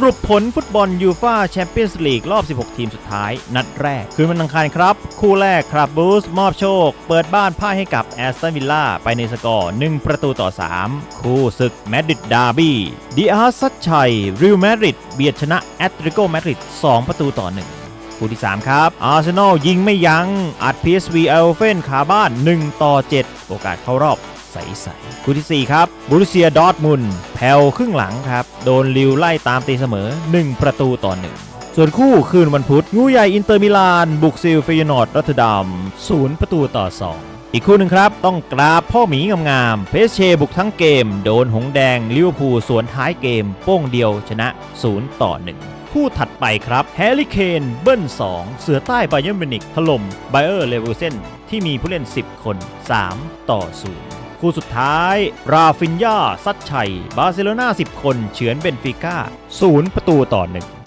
สรุปผลฟุตบอลยูฟาแชมเปี้ยนส์ลีกรอบ 16 ทีมสุดท้าย นัดแรก คืนวันอังคารครับ คู่แรกครับบูสมอบโชค เปิดบ้านพ่ายให้กับแอสตันวิลล่าไปในสกอร์ 1 ประตูต่อ 3 คู่ศึกแมดริดดาร์บี้ดีอาร์ซัดชัยริวแมดริดเบียดชนะแอตเลติโกแมดริด2 ประตูต่อ 1คู่ที่ 3 ครับ อาร์เซนอลยิงไม่ยัง้ง อัด PSV เอลเฟนคาบ้าน 1 ต่อ 7 โอกาสเข้ารอบ ใสๆคู่ที่ 4 ครับบรูเซียดอร์ทมุนแผ่วครึ่งหลังครับ โดนลิวไล่ตามตีเสมอ 1 ประตูต่อ1ส่วนคู่คืนวันพุธงูใหญ่อินเตอร์มิลาน บุกซิลเฟยนอร์ดรัตเทอร์ดัม0ประตูต่อ 2อีกคู่หนึ่งครับ ต้องกราบพ่อหมีงามๆเพสเชบุกทั้งเกม โดนหงแดงลิเวอร์พูลสวนท้ายเกม โป้งเดียวชนะ 0 ต่อ 1 คู่ถัดไปครับ แฮร์รี่เคนเบิ้ล 2 เสือใต้ไบเยอร์มินิกถล่มไบเออร์เลเวอร์เซนที่มีผู้เล่น 10 คน 3 ต่อ 0 คู่สุดท้าย ราฟินยาซัดชัย บาร์เซโลนา10 คน เฉือนเบนฟิก้า 0 ประตูต่อ1